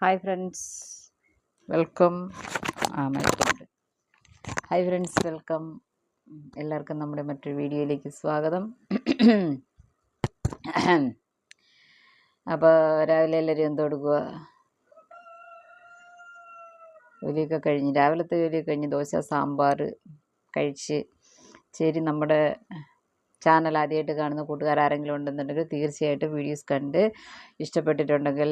Hi friends welcome ആ മൈക്കുണ്ട് hi friends welcome എല്ലാവർക്കും നമ്മുടെ മറ്റൊരു വീഡിയോയിലേക്ക് സ്വാഗതം. അപ്പോൾ രാവിലെ എല്ലാവരും എന്തോ കൊടുക്കുക ജോലിയൊക്കെ കഴിഞ്ഞ്. രാവിലത്തെ ജോലിയൊക്കെ കഴിഞ്ഞ് ദോശ സാമ്പാർ കഴിച്ച് ശരി നമ്മുടെ ചാനൽ ആദ്യമായിട്ട് കാണുന്ന കൂട്ടുകാർ ആരെങ്കിലും ഉണ്ടെന്നുണ്ടെങ്കിൽ തീർച്ചയായിട്ടും വീഡിയോസ് കണ്ട് ഇഷ്ടപ്പെട്ടിട്ടുണ്ടെങ്കിൽ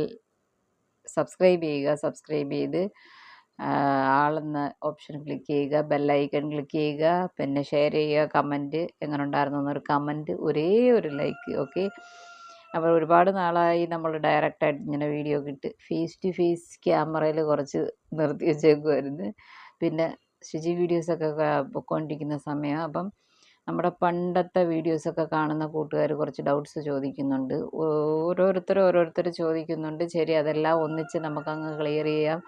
സബ്സ്ക്രൈബ് ചെയ്യുക സബ്സ്ക്രൈബ് ചെയ്ത് ആളെന്ന ഓപ്ഷൻ ക്ലിക്ക് ചെയ്യുക ബെല്ലൈക്കൺ ക്ലിക്ക് ചെയ്യുക പിന്നെ ഷെയർ ചെയ്യുക കമന്റ് എങ്ങനെ ഉണ്ടായിരുന്നു എന്നൊരു കമന്റ് ഒരേ ഒരു ലൈക്ക് ഓക്കെ അപ്പോൾ ഒരുപാട് നാളായി നമ്മൾ ഡയറക്റ്റായിട്ട് ഇങ്ങനെ വീഡിയോ കിട്ട് ഫേസ് ടു ഫേസ് ക്യാമറയിൽ കുറച്ച് നിർത്തി വെച്ചേക്കുമായിരുന്നു പിന്നെ ശുചി വീഡിയോസൊക്കെ പൊയ്ക്കൊണ്ടിരിക്കുന്ന സമയം. അപ്പം നമ്മുടെ പണ്ടത്തെ വീഡിയോസൊക്കെ കാണുന്ന കൂട്ടുകാർ കുറച്ച് ഡൗട്ട്സ് ചോദിക്കുന്നുണ്ട്. ഓരോരുത്തർ ഓരോരുത്തർ ചോദിക്കുന്നുണ്ട്. ശരി അതെല്ലാം ഒന്നിച്ച് നമുക്കങ്ങ് ക്ലിയർ ചെയ്യാം.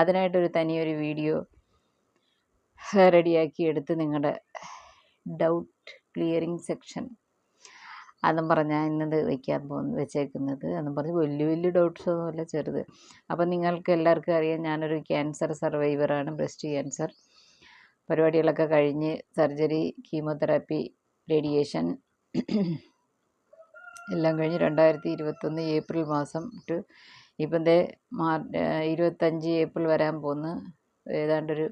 അതിനായിട്ടൊരു തനിയൊരു വീഡിയോ റെഡിയാക്കി എടുത്ത് നിങ്ങളുടെ ഡൗട്ട് ക്ലിയറിങ് സെക്ഷൻ അതും പറഞ്ഞാൽ ഇന്നത് വയ്ക്കാൻ പോകുന്നു വെച്ചേക്കുന്നത്. എന്നും പറഞ്ഞ് വലിയ വലിയ ഡൗട്ട്സ് ഒന്നുമില്ല ചെറുത്. അപ്പം നിങ്ങൾക്ക് എല്ലാവർക്കും അറിയാം ഞാനൊരു ക്യാൻസർ സർവൈവറാണ് ബ്രസ്റ്റ് ക്യാൻസർ പരിപാടികളൊക്കെ കഴിഞ്ഞ് സർജറി കീമോതെറാപ്പി റേഡിയേഷൻ എല്ലാം കഴിഞ്ഞ് രണ്ടായിരത്തി ഇരുപത്തൊന്ന് ഏപ്രിൽ മാസം ടു ഇപ്പം ദേ മാർ ഇരുപത്തഞ്ച് ഏപ്രിൽ വരാൻ പോകുന്നു ഏതാണ്ടൊരു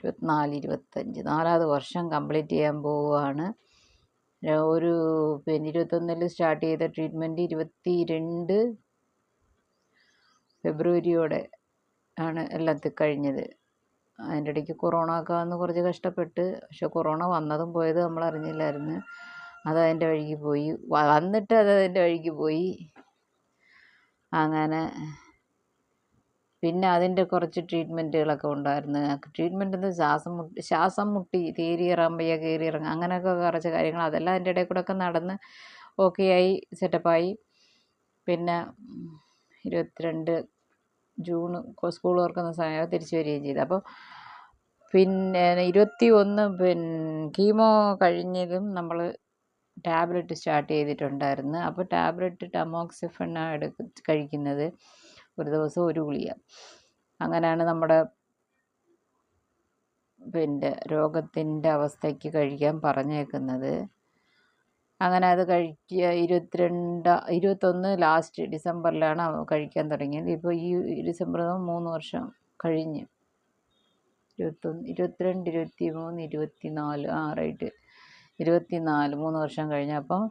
ഇരുപത്തിനാല് ഇരുപത്തഞ്ച് നാലാമത് വർഷം കംപ്ലീറ്റ് ചെയ്യാൻ പോവുകയാണ്. ഒരു പിന്നെ ഇരുപത്തൊന്നിൽ സ്റ്റാർട്ട് ചെയ്ത ട്രീറ്റ്മെന്റ് ഇരുപത്തി രണ്ട് ഫെബ്രുവരിയോടെ ആണ് എല്ലാം തി- കഴിഞ്ഞത്. അതിന്റെ ഇടയ്ക്ക് കൊറോണ ഒക്കെ വന്ന് കുറച്ച് കഷ്ടപ്പെട്ട് പക്ഷെ കൊറോണ വന്നതും പോയതും നമ്മൾ അറിഞ്ഞില്ലായിരുന്നു. അത് അതിന്റെ വഴിക്ക് പോയി. വന്നിട്ട് അത് അതിന്റെ വഴിക്ക് പോയി. അങ്ങനെ പിന്നെ അതിന്റെ കുറച്ച് ട്രീറ്റ്മെന്റുകളൊക്കെ ഉണ്ടായിരുന്നു. ട്രീറ്റ്മെന്റ് എന്ന് ശ്വാസം മുട്ടി ശ്വാസം മുട്ടി തീരി ഇറങ്ങാൻ വയ്യ കയറി ഇറങ്ങുക അങ്ങനെയൊക്കെ കുറച്ച് കാര്യങ്ങൾ. അതെല്ലാം അതിന്റെ ഇടയിൽ കൂടെ ഒക്കെ നടന്ന് ഓക്കെ ആയി സെറ്റപ്പായി പിന്നെ ഇരുപത്തിരണ്ട് ജൂൺ സ്കൂൾ തുറക്കുന്ന സമയം തിരിച്ചു വരികയും ചെയ്തു. അപ്പോൾ പിന്നെ ഇരുപത്തി ഒന്ന് പിന്നെ കീമോ കഴിഞ്ഞതും നമ്മൾ ടാബ്ലറ്റ് സ്റ്റാർട്ട് ചെയ്തിട്ടുണ്ടായിരുന്നു. അപ്പോൾ ടാബ്ലറ്റ് ടമോക്സിഫെണ്ണാണ് എടുക്ക കഴിക്കുന്നത്. ഒരു ദിവസം ഒരു ഗുളിക. അങ്ങനെയാണ് നമ്മുടെ പിന്നെ രോഗത്തിന്റെ അവസ്ഥയ്ക്ക് കഴിക്കാൻ പറഞ്ഞേക്കുന്നത്. അങ്ങനെ അത് കഴിക്കുക. ഇരുപത്തിരണ്ട് ഇരുപത്തൊന്ന് ലാസ്റ്റ് ഡിസംബറിലാണ് കഴിക്കാൻ തുടങ്ങിയത്. ഇപ്പോൾ ഈ ഡിസംബർ മൂന്ന് വർഷം കഴിഞ്ഞ്. ഇരുപത്തൊന്ന് ഇരുപത്തിരണ്ട് ഇരുപത്തി മൂന്ന് ഇരുപത്തി നാല് ആ റൈറ്റ് ഇരുപത്തി നാല് മൂന്ന് വർഷം കഴിഞ്ഞപ്പം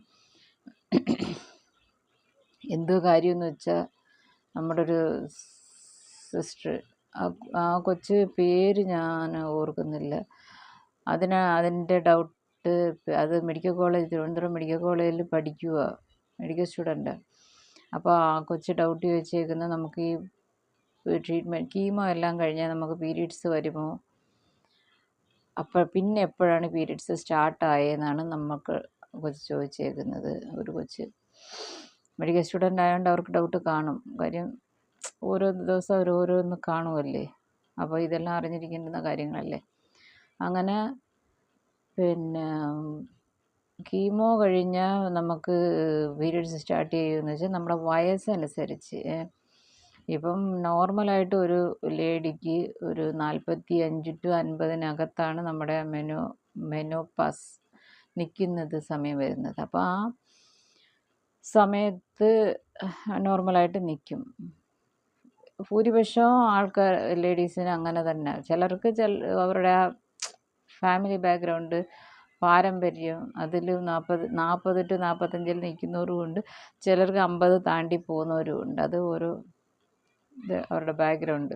എന്തോ കാര്യമെന്ന് വെച്ചാൽ നമ്മുടെ ഒരു സിസ്റ്റർ ആ കൊച്ച് പേര് ഞാൻ ഓർക്കുന്നില്ല. അതിന് അതിന്റെ ഡൗട്ട് അത് മെഡിക്കൽ കോളേജ് തിരുവനന്തപുരം മെഡിക്കൽ കോളേജിൽ പഠിക്കുക മെഡിക്കൽ സ്റ്റുഡന്റ് അപ്പോൾ ആ കൊച്ച് ഡൗട്ട് ചോദിച്ചേക്കുന്നത് നമുക്ക് ഈ ട്രീറ്റ്മെന്റ് കീമോ എല്ലാം കഴിഞ്ഞാൽ നമുക്ക് പീരീഡ്സ് വരുമോ? അപ്പോൾ പിന്നെ എപ്പോഴാണ് പീരീഡ്സ് സ്റ്റാർട്ട് ആയതെന്നാണ് നമുക്ക് കൊച്ച് ചോദിച്ചേക്കുന്നത്. ഒരു കൊച്ച്. മെഡിക്കൽ സ്റ്റുഡന്റ് ആയതുകൊണ്ട് അവർക്ക് ഡൗട്ട് കാണും. കാര്യം ഓരോ ദിവസം അവർ ഓരോന്ന് കാണുമല്ലേ അപ്പോൾ ഇതെല്ലാം അറിഞ്ഞിരിക്കേണ്ടുന്ന കാര്യങ്ങളല്ലേ? അങ്ങനെ പിന്നെ കീമോ കഴിഞ്ഞാൽ നമുക്ക് പീരീഡ്സ് സ്റ്റാർട്ട് ചെയ്യുമെന്ന് വെച്ചാൽ നമ്മുടെ വയസ്സനുസരിച്ച്. ഇപ്പം നോർമലായിട്ട് ഒരു ലേഡിക്ക് ഒരു നാൽപ്പത്തി അഞ്ച് ടു അൻപതിനകത്താണ് നമ്മുടെ മെനോ മെനോപാസ് നിൽക്കുന്നത് സമയം വരുന്നത് അപ്പോൾ ആ സമയത്ത് നോർമലായിട്ട് നിൽക്കും ഭൂരിപക്ഷം ആൾക്കാർ ലേഡീസിന് അങ്ങനെ തന്നെ ചിലർക്ക് ചില അവരുടെ ആ ഫാമിലി ബാക്ക്ഗ്രൗണ്ട് പാരമ്പര്യം അതിൽ നാൽപ്പത് നാൽപ്പത് ടു നാൽപ്പത്തഞ്ചിൽ നിൽക്കുന്നവരും ഉണ്ട്. ചിലർക്ക് അമ്പത് താണ്ടി പോകുന്നവരും ഉണ്ട്. അത് ഓരോ ഇത് അവരുടെ ബാക്ക്ഗ്രൗണ്ട്.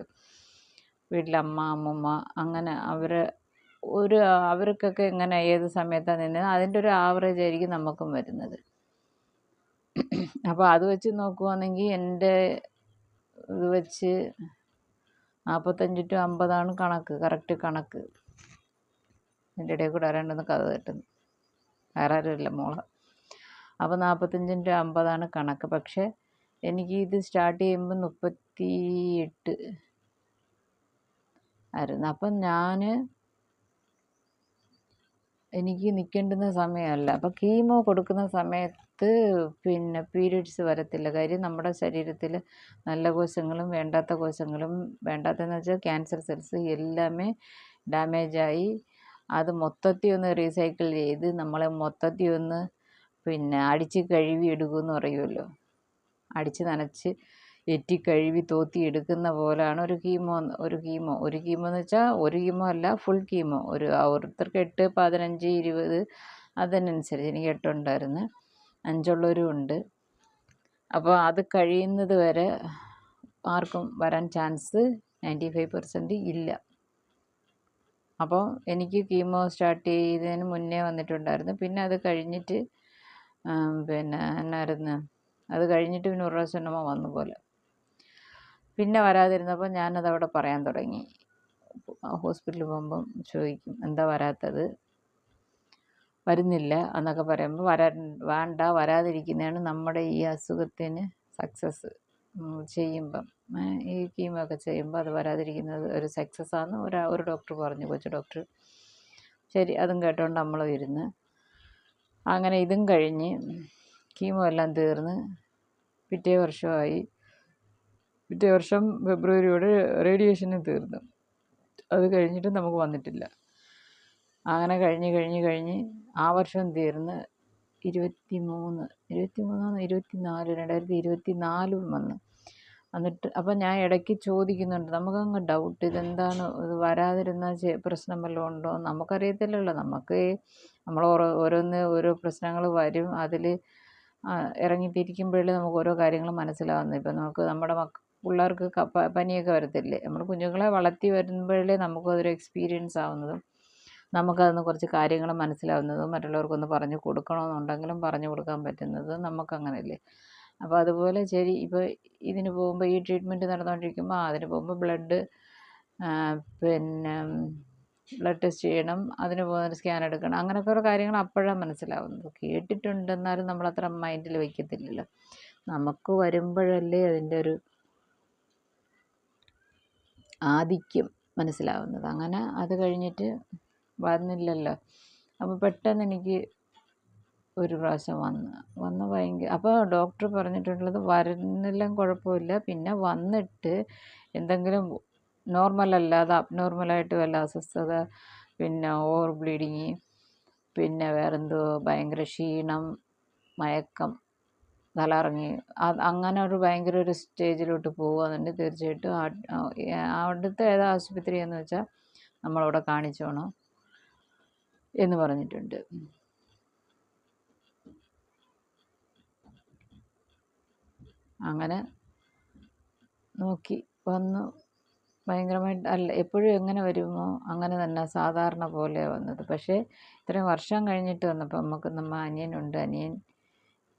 വീട്ടിലമ്മ അമ്മൂമ്മ അങ്ങനെ അവർ ഒരു അവർക്കൊക്കെ എങ്ങനെ ഏത് സമയത്താണ് നിന്നത്? അതിന്റെ ഒരു ആവറേജ് ആയിരിക്കും നമുക്കും വരുന്നത്. അപ്പോൾ അത് വെച്ച് നോക്കുവാണെങ്കിൽ എന്റെ ഇത് വെച്ച് നാൽപ്പത്തഞ്ച് ടു അമ്പതാണ് കണക്ക് കറക്റ്റ് കണക്ക്. എന്റെ ഇടയിൽ കൂടെ ആരാണ്ടെന്ന് കഥ തട്ടുന്നു വേറെ ആരുമില്ല മോൾ. അപ്പോൾ നാൽപ്പത്തഞ്ചിന്റെ അമ്പതാണ് കണക്ക്. പക്ഷേ എനിക്ക് ഇത് സ്റ്റാർട്ട് ചെയ്യുമ്പോൾ മുപ്പത്തി എട്ട് ആയിരുന്നു. അപ്പം ഞാൻ എനിക്ക് നിൽക്കേണ്ടുന്ന സമയമല്ല. അപ്പോൾ കീമോ കൊടുക്കുന്ന സമയത്ത് പിന്നെ പീരീഡ്സ് വരത്തില്ല. കാര്യം നമ്മുടെ ശരീരത്തിൽ നല്ല കോശങ്ങളും വേണ്ടാത്ത കോശങ്ങളും വേണ്ടാത്തതെന്ന് വെച്ചാൽ ക്യാൻസർ സെൽസ് എല്ലാമേ ഡാമേജായി. അത് മൊത്തത്തിൽ ഒന്ന് റീസൈക്കിൾ ചെയ്ത് നമ്മളെ മൊത്തത്തിൽ ഒന്ന് പിന്നെ അടിച്ച് കഴുകി എടുക്കുമെന്ന് പറയുമല്ലോ. അടിച്ച് നനച്ച് എറ്റി കഴുകി തോത്തി എടുക്കുന്ന പോലാണ് ഒരു കീമോ ഒരു കീമോ. ഒരു കീമോ എന്ന് വെച്ചാൽ ഒരു കീമോ അല്ല ഫുൾ കീമോ. ഒരു ഓരോരുത്തർക്ക് എട്ട് പതിനഞ്ച് ഇരുപത് അതിനനുസരിച്ച് എനിക്ക് എട്ടുണ്ടായിരുന്നു. അഞ്ചുള്ളവരും ഉണ്ട്. അപ്പോൾ അത് കഴിയുന്നത് വരെ ആർക്കും വരാൻ ചാൻസ് നയന്റി ഫൈവ് പെർസെന്റ് ഇല്ല. അപ്പോൾ എനിക്ക് കീമോ സ്റ്റാർട്ട് ചെയ്തതിന് മുന്നേ വന്നിട്ടുണ്ടായിരുന്നു. പിന്നെ അത് കഴിഞ്ഞിട്ട് പിന്നെ എന്നായിരുന്നു അത് കഴിഞ്ഞിട്ട് പിന്നെ ഒരു പ്രാവശ്യം വന്നു പോലെ. പിന്നെ വരാതിരുന്നപ്പോൾ ഞാനത് അവിടെ പറയാൻ തുടങ്ങി. ഹോസ്പിറ്റലിൽ പോകുമ്പം ചോദിക്കും എന്താ വരാത്തത്? വരുന്നില്ല എന്നൊക്കെ പറയുമ്പോൾ വരാൻ വേണ്ട വരാതിരിക്കുന്നതാണ് നമ്മുടെ ഈ അസുഖത്തിന് സക്സസ് ചെയ്യുമ്പം. ഈ കീമോ ഒക്കെ ചെയ്യുമ്പോൾ അത് വരാതിരിക്കുന്നത് ഒരു സക്സസ് ആണെന്ന് ഒരു ഒരു ഡോക്ടർ പറഞ്ഞു കൊച്ചു ഡോക്ടർ ശരി അതും കേട്ടോണ്ട് നമ്മൾ ഇരുന്ന്. അങ്ങനെ ഇതും കഴിഞ്ഞ് കീമോ എല്ലാം തീർന്ന്. പിറ്റേ വർഷമായി. പിറ്റേ വർഷം ഫെബ്രുവരിയോടെ റേഡിയേഷനും തീർന്നു. അത് കഴിഞ്ഞിട്ട് നമുക്ക് വന്നിട്ടില്ല. അങ്ങനെ കഴിഞ്ഞ് കഴിഞ്ഞ് കഴിഞ്ഞ് ആ വർഷം തീർന്ന് ഇരുപത്തി മൂന്ന് ഇരുപത്തി മൂന്നാണ് ഇരുപത്തി നാല് രണ്ടായിരത്തി ഇരുപത്തി നാലും വന്ന് എന്നിട്ട് അപ്പം ഞാൻ ഇടയ്ക്ക് ചോദിക്കുന്നുണ്ട് നമുക്കങ്ങ് ഡൗട്ട് ഇതെന്താണ്? ഇത് വരാതിരുന്ന പ്രശ്നം വല്ലതും ഉണ്ടോ? നമുക്കറിയത്തില്ലല്ലോ. നമുക്ക് നമ്മൾ ഓരോ ഓരോന്ന് ഓരോ പ്രശ്നങ്ങൾ വരും. അതിൽ ഇറങ്ങിത്തിരിക്കുമ്പോഴല്ലേ നമുക്ക് ഓരോ കാര്യങ്ങൾ മനസ്സിലാവുന്നത്. ഇപ്പം നമുക്ക് നമ്മുടെ മക്ക പിള്ളേർക്ക് പനിയൊക്കെ വരത്തില്ലേ? നമ്മൾ കുഞ്ഞുങ്ങളെ വളർത്തി വരുമ്പോഴേ നമുക്കും അതൊരു എക്സ്പീരിയൻസ് ആവുന്നതും നമുക്കതിന്ന് കുറച്ച് കാര്യങ്ങൾ മനസ്സിലാവുന്നതും മറ്റുള്ളവർക്കൊന്ന് പറഞ്ഞു കൊടുക്കണമെന്നുണ്ടെങ്കിലും പറഞ്ഞു കൊടുക്കാൻ പറ്റുന്നതും നമുക്കങ്ങനെയല്ലേ? അപ്പോൾ അതുപോലെ ശരി ഇപ്പോൾ ഇതിന് പോകുമ്പോൾ ഈ ട്രീറ്റ്മെന്റ് നടന്നുകൊണ്ടിരിക്കുമ്പോൾ അതിന് പോകുമ്പോൾ ബ്ലഡ് പിന്നെ ബ്ലഡ് ടെസ്റ്റ് ചെയ്യണം അതിന് പോകുന്ന സ്കാൻ എടുക്കണം അങ്ങനെയൊക്കെ കുറേ കാര്യങ്ങൾ അപ്പോഴാണ് മനസ്സിലാവുന്നത്. കേട്ടിട്ടുണ്ടെന്നാലും നമ്മളത്ര മൈൻഡിൽ വയ്ക്കത്തില്ലല്ലോ നമുക്ക് വരുമ്പോഴല്ലേ അതിന്റെ ഒരു ആധിക്യം മനസ്സിലാവുന്നത്. അങ്ങനെ അത് കഴിഞ്ഞിട്ട് വന്നില്ലല്ലോ. അപ്പോൾ പെട്ടെന്ന് എനിക്ക് ഒരു പ്രാവശ്യം വന്ന്. വന്ന് ഭയങ്കര അപ്പോൾ ഡോക്ടർ പറഞ്ഞിട്ടുള്ളത് വരുന്നില്ല കുഴപ്പമില്ല. പിന്നെ വന്നിട്ട് എന്തെങ്കിലും നോർമൽ അല്ലാതെ അബ്നോർമലായിട്ട് വല്ല അസ്വസ്ഥത പിന്നെ ഓവർ ബ്ലീഡിങ് പിന്നെ വേറെന്തോ ഭയങ്കര ക്ഷീണം മയക്കം തലറങ്ങി അങ്ങനെ ഒരു ഭയങ്കര ഒരു സ്റ്റേജിലോട്ട് പോവുകയാണെന്നുണ്ടെങ്കിൽ തീർച്ചയായിട്ടും. അവിടുത്തെ ഏതാ ആശുപത്രി എന്ന് വെച്ചാൽ നമ്മളവിടെ കാണിച്ചോണം എന്ന് പറഞ്ഞിട്ടുണ്ട്. അങ്ങനെ നോക്കി വന്നു. ഭയങ്കരമായിട്ട് അല്ല എപ്പോഴും എങ്ങനെ വരുമോ അങ്ങനെ തന്നെ സാധാരണ പോലെ വന്നത്. പക്ഷേ ഇത്രയും വർഷം കഴിഞ്ഞിട്ട് വന്നപ്പോൾ നമുക്ക് നമ്മൾ അനിയനുണ്ട് അനിയൻ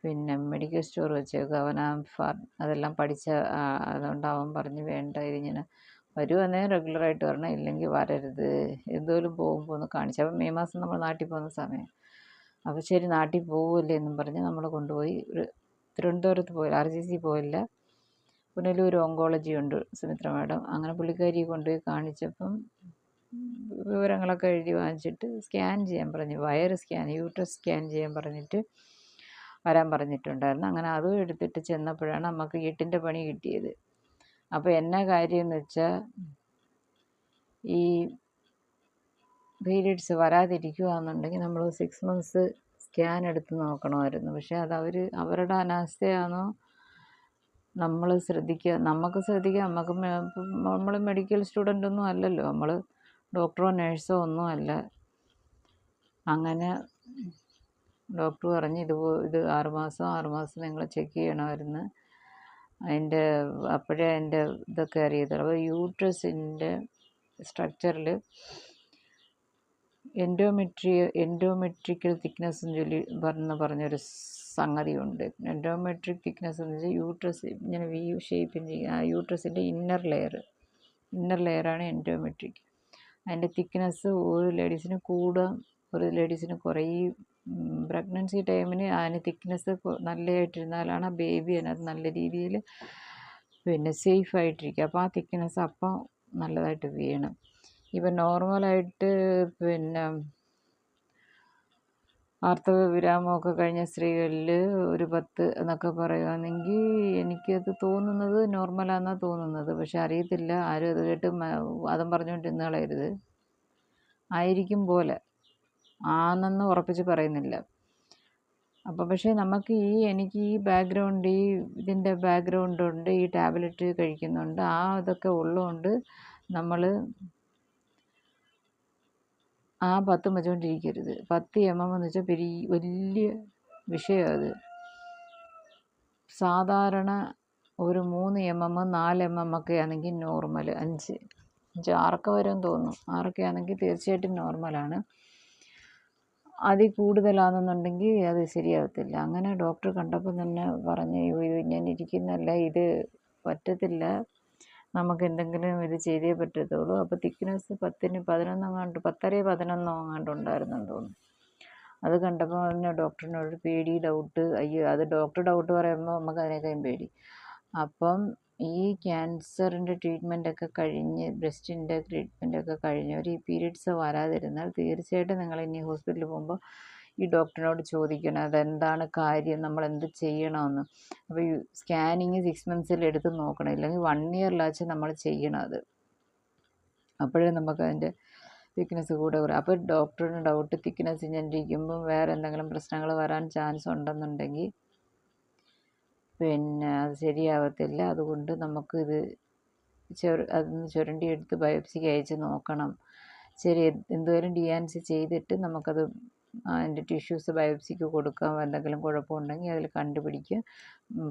പിന്നെ മെഡിക്കൽ സ്റ്റോർ വെച്ചേക്കും. അവൻ ആ അതെല്ലാം പഠിച്ച അതുകൊണ്ട് അവൻ പറഞ്ഞ് വേണ്ട ഇതിങ്ങനെ വരുവാന്നേ റെഗുലറായിട്ട് വരണം ഇല്ലെങ്കിൽ വരരുത്. എന്തോലും പോകുമ്പോൾ ഒന്ന് കാണിച്ചു. അപ്പം മെയ് മാസം നമ്മൾ നാട്ടിൽ പോകുന്ന സമയം. അപ്പോൾ ശരി നാട്ടിൽ പോവുമല്ലേ എന്നും പറഞ്ഞ് നമ്മൾ കൊണ്ടുപോയി ഒരു തിരുവനന്തപുരത്ത് പോയില്ല ആർ ജി സി പോയില്ല. പുനലൂർ ഓങ്കോളജി ഉണ്ട് സുമിത്ര മാഡം. അങ്ങനെ പുള്ളിക്കാരിയെ കൊണ്ടുപോയി കാണിച്ചപ്പം വിവരങ്ങളൊക്കെ എഴുതി വാങ്ങിച്ചിട്ട് സ്കാൻ ചെയ്യാൻ പറഞ്ഞു. വയറ് സ്കാൻ യൂട്രസ് സ്കാൻ ചെയ്യാൻ പറഞ്ഞിട്ട് വരാൻ പറഞ്ഞിട്ടുണ്ടായിരുന്നു. അങ്ങനെ അതും എടുത്തിട്ട് ചെന്നപ്പോഴാണ് നമുക്ക് എട്ടിന്റെ പണി കിട്ടിയത്. അപ്പോൾ എന്നാ കാര്യം എന്ന് വെച്ചാൽ ഈ പീരീഡ്സ് വരാതിരിക്കുകയാണെന്നുണ്ടെങ്കിൽ നമ്മൾ സിക്സ് മന്ത്സ് സ്കാൻ എടുത്ത് നോക്കണമായിരുന്നു. പക്ഷേ അത് അവർ അവരുടെ അനാസ്ഥയാണോ നമ്മൾ ശ്രദ്ധിക്കുക നമുക്ക് ശ്രദ്ധിക്കുക നമുക്ക് നമ്മൾ മെഡിക്കൽ സ്റ്റുഡന്റ് ഒന്നും അല്ലല്ലോ. നമ്മൾ ഡോക്ടറോ നേഴ്സോ ഒന്നും അല്ല. അങ്ങനെ ഡോക്ടർ പറഞ്ഞ് ഇത് ഇത് ആറുമാസം ആറുമാസം നിങ്ങൾ ചെക്ക് ചെയ്യണമായിരുന്നു. അതിന്റെ അപ്പോഴേ അതിന്റെ ഇതൊക്കെ അറിയത്തുള്ളൂ അപ്പോൾ യൂട്രസിന്റെ സ്ട്രക്ചറിൽ എൻഡോമെട്രി എൻഡോമെട്രിക്കൽ തിക്നെസ് ചൊല്ലി പറഞ്ഞ് പറഞ്ഞൊരു സംഗതിയുണ്ട്. എൻഡോമെട്രിക് തിക്നെസ് എന്ന് വെച്ചാൽ യൂട്രസ് ഇങ്ങനെ വി ഷേപ്പിൽ ആ യൂട്രസിന്റെ ഇന്നർ ലെയർ ഇന്നർ ലെയറാണ് എൻഡോമെട്രിക് അതിന്റെ തിക്നെസ് ഒരു ലേഡീസിന് കൂടുക ഒരു ലേഡീസിന് കുറയും പ്രഗ്നൻസി ടൈമിന് അതിന് തിക്നെസ് നല്ലതായിട്ടിരുന്നാലാണ് ആ ബേബി അതിനകത്ത് നല്ല രീതിയിൽ പിന്നെ സേഫ് ആയിട്ടിരിക്കുക അപ്പോൾ ആ തിക്നെസ് അപ്പം നല്ലതായിട്ട് വീണം. ഇപ്പം നോർമലായിട്ട് പിന്നെ ആർത്തവ വിരാമമൊക്കെ കഴിഞ്ഞ സ്ത്രീകളിൽ ഒരു പത്ത് എന്നൊക്കെ പറയുകയാണെങ്കിൽ എനിക്കത് തോന്നുന്നത് നോർമലാണെന്നാണ് തോന്നുന്നത്. പക്ഷെ അറിയത്തില്ല ആരും അത് കേട്ട് വാദം പറഞ്ഞുകൊണ്ട് ഇന്ന് കളയരുത് ആയിരിക്കും പോലെ. ആണെന്ന് ഉറപ്പിച്ച് പറയുന്നില്ല. അപ്പോൾ പക്ഷേ നമുക്ക് ഈ എനിക്ക് ഈ ബാക്ക്ഗ്രൗണ്ട് ഈ ഇതിന്റെ ബാക്ക്ഗ്രൗണ്ട് ഉണ്ട് ഈ ടാബ്ലറ്റ് കഴിക്കുന്നുണ്ട് ആ ഇതൊക്കെ ഉള്ളതുകൊണ്ട് നമ്മൾ ആ പത്ത് വെച്ചുകൊണ്ടിരിക്കരുത് പത്ത് എം എം എന്ന് വെച്ചാൽ പെരി വലിയ വിഷയമാണ് അത്. സാധാരണ ഒരു മൂന്ന് എം എം നാല് എം എം ഒക്കെ ആണെങ്കിൽ നോർമൽ അഞ്ച്. അഞ്ച് ആറൊക്കെ വരും തോന്നും ആറൊക്കെ ആണെങ്കിൽ തീർച്ചയായിട്ടും നോർമലാണ്. അതിൽ കൂടുതലാണെന്നുണ്ടെങ്കിൽ അത് ശരിയാകത്തില്ല അങ്ങനെ ഡോക്ടർ കണ്ടപ്പോൾ തന്നെ പറഞ്ഞു ഞാൻ ഇങ്ങനെ ഇരിക്കുന്നല്ല ഇത് പറ്റത്തില്ല. നമുക്ക് എന്തെങ്കിലും ഇത് ചെയ്തേ പറ്റത്തുള്ളൂ. അപ്പോൾ തിക്നെസ് പത്തിന് പതിനൊന്നെങ്ങാണ്ട് പത്തര പതിനൊന്നോ എങ്ങാണ്ട് ഉണ്ടായിരുന്നെന്ന് തോന്നുന്നു. അത് കണ്ടപ്പോൾ പിന്നെ ഡോക്ടറിനോട് പേടി ഡൗട്ട് അയ്യോ അത് ഡോക്ടർ ഡൗട്ട് പറയുമ്പോൾ നമുക്ക് അതിനേക്കാളും പേടി. അപ്പം ഈ ക്യാൻസറിന്റെ ട്രീറ്റ്മെന്റൊക്കെ കഴിഞ്ഞ് ബ്രസ്റ്റിന്റെ ട്രീറ്റ്മെന്റൊക്കെ കഴിഞ്ഞവർ ഈ പീരീഡ്സ് വരാതിരുന്നാൽ തീർച്ചയായിട്ടും നിങ്ങൾ ഇനി ഹോസ്പിറ്റലിൽ പോകുമ്പോൾ ഈ ഡോക്ടറിനോട് ചോദിക്കണം അതെന്താണ് കാര്യം നമ്മൾ എന്ത് ചെയ്യണമെന്ന് അപ്പോൾ സ്കാനിങ് സിക്സ് മന്ത്സിൽ എടുത്ത് നോക്കണം ഇല്ലെങ്കിൽ വൺ ഇയറിലാച്ച് നമ്മൾ ചെയ്യണം അത്. അപ്പോഴേ നമുക്ക് അതിന്റെ തിക്നെസ് കൂടെ കുറയും അപ്പോൾ ഡോക്ടറിന് ഡൗട്ട് തിക്നെസ് ഇങ്ങനെ വേറെ എന്തെങ്കിലും പ്രശ്നങ്ങൾ വരാൻ ചാൻസ് ഉണ്ടെന്നുണ്ടെങ്കിൽ പിന്നെ അത് ശരിയാവത്തില്ല. അതുകൊണ്ട് നമുക്കിത് ചെറു അതൊന്ന് ചുരണ്ടിയെടുത്ത് ബയോപ്സിക്ക് അയച്ച് നോക്കണം. ശരി എന്തുവരും ഡി ആൻസി ചെയ്തിട്ട് നമുക്കത് അതിന്റെ ടിഷ്യൂസ് ബയോപ്സിക്ക് കൊടുക്കാം. എന്തെങ്കിലും കുഴപ്പമുണ്ടെങ്കിൽ അതിൽ കണ്ടുപിടിക്കുക.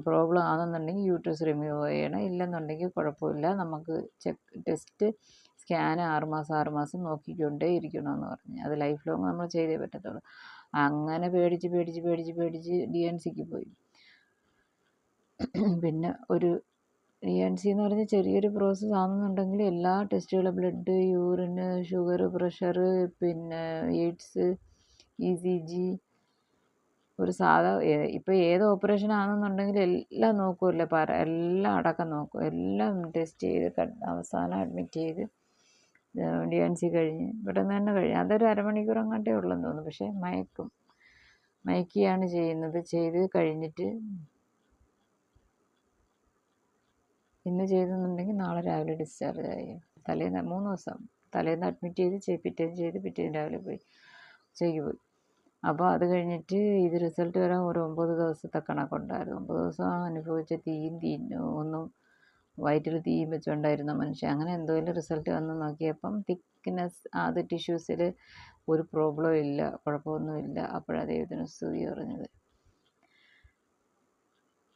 പ്രോബ്ലം ആണെന്നുണ്ടെങ്കിൽ യൂട്രസ് റിമൂവ് ചെയ്യണം. ഇല്ലെന്നുണ്ടെങ്കിൽ കുഴപ്പമില്ല. നമുക്ക് ചെക്ക് ടെസ്റ്റ് സ്കാൻ ആറുമാസം ആറുമാസം നോക്കിക്കൊണ്ടേ ഇരിക്കണമെന്ന് പറഞ്ഞു. അത് ലൈഫ് ലോങ് നമ്മൾ ചെയ്തേ പറ്റത്തുള്ളൂ. അങ്ങനെ പേടിച്ച് പേടിച്ച് പേടിച്ച് പേടിച്ച് ഡി എൻ സിക്ക് പോയി. പിന്നെ ഒരു ഡി എൻ സി എന്ന് പറഞ്ഞാൽ ചെറിയൊരു പ്രോസസ്സ് ആണെന്നുണ്ടെങ്കിൽ എല്ലാ ടെസ്റ്റുകളും ബ്ലഡ് യൂറിന് ഷുഗർ പ്രഷർ പിന്നെ എയ്ഡ്സ് ഇ സി ജി ഒരു സാധാ ഇപ്പോൾ ഏത് ഓപ്പറേഷൻ ആണെന്നുണ്ടെങ്കിൽ എല്ലാം നോക്കുമല്ലോ പറ എല്ലാം അടക്കം നോക്കും. എല്ലാം ടെസ്റ്റ് ചെയ്ത് അവസാനം അഡ്മിറ്റ് ചെയ്ത് ഡി എൻ സി കഴിഞ്ഞ് പെട്ടെന്ന് തന്നെ കഴിഞ്ഞ് അതൊരു അരമണിക്കൂർ അങ്ങോട്ടേ ഉള്ളെന്ന് തോന്നുന്നു. പക്ഷേ മയക്കും. മയക്കിയാണ് ചെയ്യുന്നത്. ചെയ്ത് കഴിഞ്ഞിട്ട് ഇന്ന് ചെയ്തെന്നുണ്ടെങ്കിൽ നാളെ രാവിലെ ഡിസ്ചാർജ് ആയി. തലേന്ന് മൂന്ന് ദിവസം. തലേന്ന് അഡ്മിറ്റ് ചെയ്ത് പിറ്റേന്ന് ചെയ്ത് പിറ്റേന്ന് രാവിലെ പോയി. ഉച്ചയ്ക്ക് പോയി. അപ്പോൾ അത് കഴിഞ്ഞിട്ട് ഇത് റിസൾട്ട് വരാൻ ഒരു ഒമ്പത് ദിവസത്തെ കണക്കുണ്ടായിരുന്നു ഒമ്പത് ദിവസം അനുഭവിച്ച തീയും തീ ഒന്നും വയറ്റിൽ തീയും വെച്ചുകൊണ്ടായിരുന്ന മനുഷ്യൻ അങ്ങനെ എന്തോലും റിസൾട്ട് വന്ന് നോക്കിയപ്പം തിക്നെസ് അത് ടിഷ്യൂസിൽ ഒരു പ്രോബ്ലം ഇല്ല കുഴപ്പമൊന്നുമില്ല. അപ്പോഴാണ് ദൈവത്തിന് സ്തുതി പറഞ്ഞത്.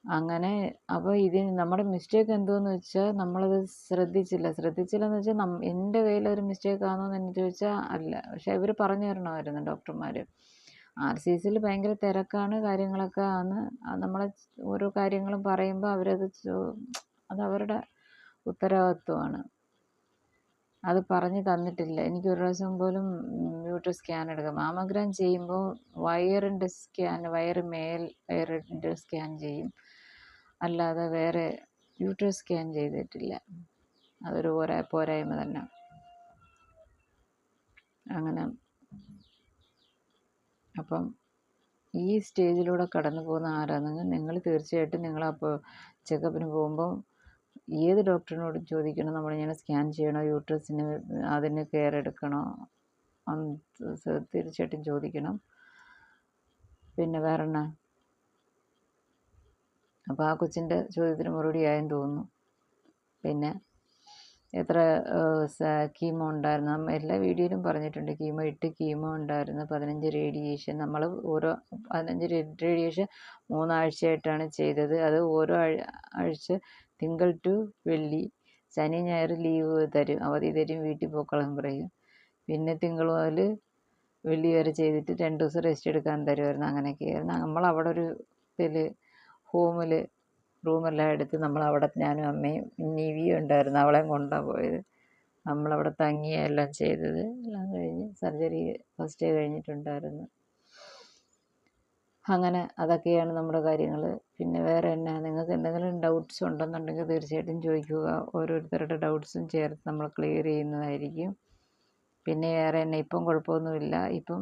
അങ്ങനെ അപ്പോൾ ഇതിന് നമ്മുടെ മിസ്റ്റേക്ക് എന്തോന്ന് വെച്ചാൽ നമ്മളത് ശ്രദ്ധിച്ചില്ല. ശ്രദ്ധിച്ചില്ലെന്ന് വെച്ചാൽ നം എന്റെ കയ്യിലൊരു മിസ്റ്റേക്ക് എന്ന് എനിക്ക് ചോദിച്ചാൽ അല്ല. പക്ഷേ ഇവർ പറഞ്ഞു തരണമായിരുന്നു ഡോക്ടർമാർ ആർ സി സിയിൽ ഭയങ്കര തിരക്കാണ് കാര്യങ്ങളൊക്കെ ആണ് നമ്മളെ ഓരോ കാര്യങ്ങളും പറയുമ്പോൾ അവരത് അത് അവരുടെ ഉത്തരവാദിത്വമാണ്. അത് പറഞ്ഞു തന്നിട്ടില്ല. എനിക്ക് ഒരു പ്രാവശ്യം പോലും യൂട്രസ് സ്കാൻ എടുക്കാം മാമോഗ്രാം ചെയ്യുമ്പോൾ വയറിന്റെ സ്കാൻ വയറ് മേൽ വയറിന്റെ സ്കാൻ ചെയ്യും. അല്ലാതെ വേറെ യൂട്രസ് സ്കാൻ ചെയ്തിട്ടില്ല. അതൊരു പോരാ പോരായ്മ തന്നെ. അങ്ങനെ അപ്പം ഈ സ്റ്റേജിലൂടെ കടന്നു പോകുന്ന ആരാണെങ്കിൽ നിങ്ങൾ തീർച്ചയായിട്ടും നിങ്ങൾ അപ്പോൾ ചെക്കപ്പിന് പോകുമ്പോൾ ഏത് ഡോക്ടറിനോടും ചോദിക്കണം? നമ്മളിങ്ങനെ സ്കാൻ ചെയ്യണോ? യൂട്രസിന് അതിന് കെയർ എടുക്കണോ? തീർച്ചയായിട്ടും ചോദിക്കണം. പിന്നെ വേറെ എന്നാ? അപ്പോൾ ആ കൊച്ചിന്റെ ചോദ്യത്തിന് മറുപടി ആയെന്ന് തോന്നുന്നു. പിന്നെ എത്ര കീമോ ഉണ്ടായിരുന്നു. എല്ലാ വീഡിയോയിലും പറഞ്ഞിട്ടുണ്ട് കീമോ എട്ട് കീമോ ഉണ്ടായിരുന്നു പതിനഞ്ച് റേഡിയേഷൻ. നമ്മൾ ഓരോ പതിനഞ്ച് റേഡിയേഷൻ മൂന്നാഴ്ചയായിട്ടാണ് ചെയ്തത്. അത് ഓരോ ആഴ്ച തിങ്കൾ ടു വെള്ളി ശനി ഞായർ ലീവ് തരും അവധി തരും വീട്ടിൽ പോക്കളം പറയും. പിന്നെ തിങ്കൾ മുതൽ വെള്ളി വരെ ചെയ്തിട്ട് രണ്ട് ദിവസം റെസ്റ്റ് എടുക്കാൻ തരുമായിരുന്നു. അങ്ങനെയൊക്കെയായിരുന്നു. നമ്മൾ അവിടെ ഒരു ഇതിൽ ഹോമിൽ റൂമെല്ലാം എടുത്ത് നമ്മളവിടെ ഞാനും അമ്മയും നിവിയും ഉണ്ടായിരുന്നു. അവളെയും കൊണ്ടാണ് പോയത്. നമ്മളവിടെ തങ്ങിയാണ് എല്ലാം ചെയ്തത്. എല്ലാം കഴിഞ്ഞ് സർജറി ഫസ്റ്റ് ഡേ കഴിഞ്ഞിട്ടുണ്ടായിരുന്നു. അങ്ങനെ അതൊക്കെയാണ് നമ്മുടെ കാര്യങ്ങൾ. പിന്നെ വേറെ എന്നാ? നിങ്ങൾക്ക് എന്തെങ്കിലും ഡൗട്ട്സ് ഉണ്ടെന്നുണ്ടെങ്കിൽ തീർച്ചയായിട്ടും ചോദിക്കുക. ഓരോരുത്തരുടെ ഡൗട്ട്സും ചേർത്ത് നമ്മൾ ക്ലിയർ ചെയ്യുന്നതായിരിക്കും. പിന്നെ വേറെ എന്നാ? ഇപ്പം കുഴപ്പമൊന്നുമില്ല. ഇപ്പം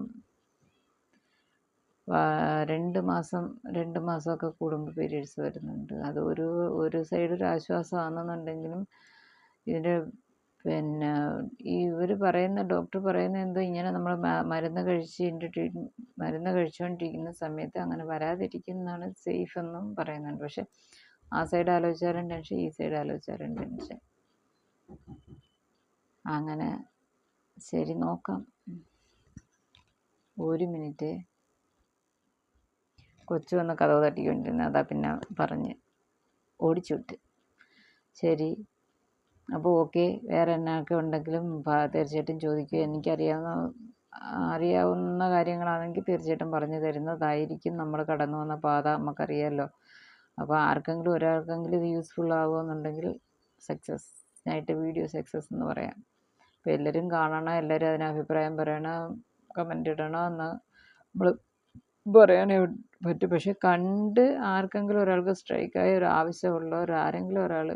രണ്ട് മാസം രണ്ട് മാസമൊക്കെ കൂടുമ്പോൾ പീരീഡ്സ് വരുന്നുണ്ട്. അത് ഒരു ഒരു സൈഡ് ഒരു ആശ്വാസമാണെന്നുണ്ടെങ്കിലും ഇതിന്റെ പിന്നെ ഇവർ പറയുന്ന ഡോക്ടർ പറയുന്ന എന്തോ ഇങ്ങനെ നമ്മൾ മരുന്ന് കഴിച്ച് ഇതിന്റെ ട്രീറ്റ് മരുന്ന് കഴിച്ചുകൊണ്ടിരിക്കുന്ന സമയത്ത് അങ്ങനെ വരാതിരിക്കുന്നതാണ് സേഫ് എന്നും പറയുന്നുണ്ട്. പക്ഷെ ആ സൈഡ് ആലോചിച്ചാലും ടെൻഷൻ ഈ സൈഡ് ആലോചിച്ചാലും ടെൻഷൻ. അങ്ങനെ ശരി നോക്കാം. ഒരു മിനിറ്റ്. കൊച്ചു വന്ന് കഥവ് തട്ടിക്കൊണ്ടിരുന്നു അതാ പിന്നെ പറഞ്ഞ്. ഓടിച്ചു വിട്ട്. ശരി. അപ്പോൾ ഓക്കെ വേറെ എന്നൊക്കെ ഉണ്ടെങ്കിലും തീർച്ചയായിട്ടും ചോദിക്കുക എനിക്കറിയാവുന്ന അറിയാവുന്ന കാര്യങ്ങളാണെങ്കിൽ തീർച്ചയായിട്ടും പറഞ്ഞു തരുന്നതായിരിക്കും നമ്മൾ കടന്നു വന്ന പാത നമുക്കറിയാമല്ലോ അപ്പോൾ ആർക്കെങ്കിലും ഒരാൾക്കെങ്കിലും ഇത് യൂസ്ഫുൾ ആകുമെന്നുണ്ടെങ്കിൽ സക്സസ് ആയിട്ട് വീഡിയോ സക്സസ് എന്ന് പറയാം. അപ്പോൾ എല്ലാവരും കാണണം എല്ലാവരും അതിന് അഭിപ്രായം പറയണം കമന്റ് ഇടണം എന്ന് നമ്മൾ പറയാനേ പറ്റും. പക്ഷെ കണ്ട് ആർക്കെങ്കിലും ഒരാൾക്ക് സ്ട്രൈക്കായ ഒരു ആവശ്യമുള്ളവർ ആരെങ്കിലും ഒരാൾ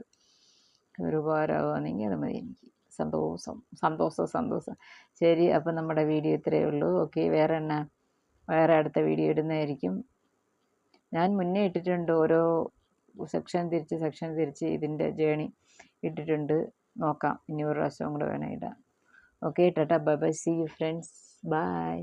ഒരു ഉപകാരമാകുകയാണെങ്കിൽ അത് മതി എനിക്ക്. സന്തോഷം. സന്തോഷം സന്തോഷം. ശരി അപ്പം നമ്മുടെ വീഡിയോ ഇത്രയേ ഉള്ളൂ. ഓക്കെ വേറെ എന്നാ? വേറെ അടുത്ത വീഡിയോ ഇടുന്നതായിരിക്കും. ഞാൻ മുന്നേ ഇട്ടിട്ടുണ്ട് ഓരോ സെക്ഷൻ തിരിച്ച് സെക്ഷൻ തിരിച്ച് ഇതിന്റെ ജേണി ഇട്ടിട്ടുണ്ട്. നോക്കാം. ഇനി ഒരു പ്രാവശ്യം കൂടെ വേണം ഇടാം. Okay tata. Bye bye. See you friends. Bye.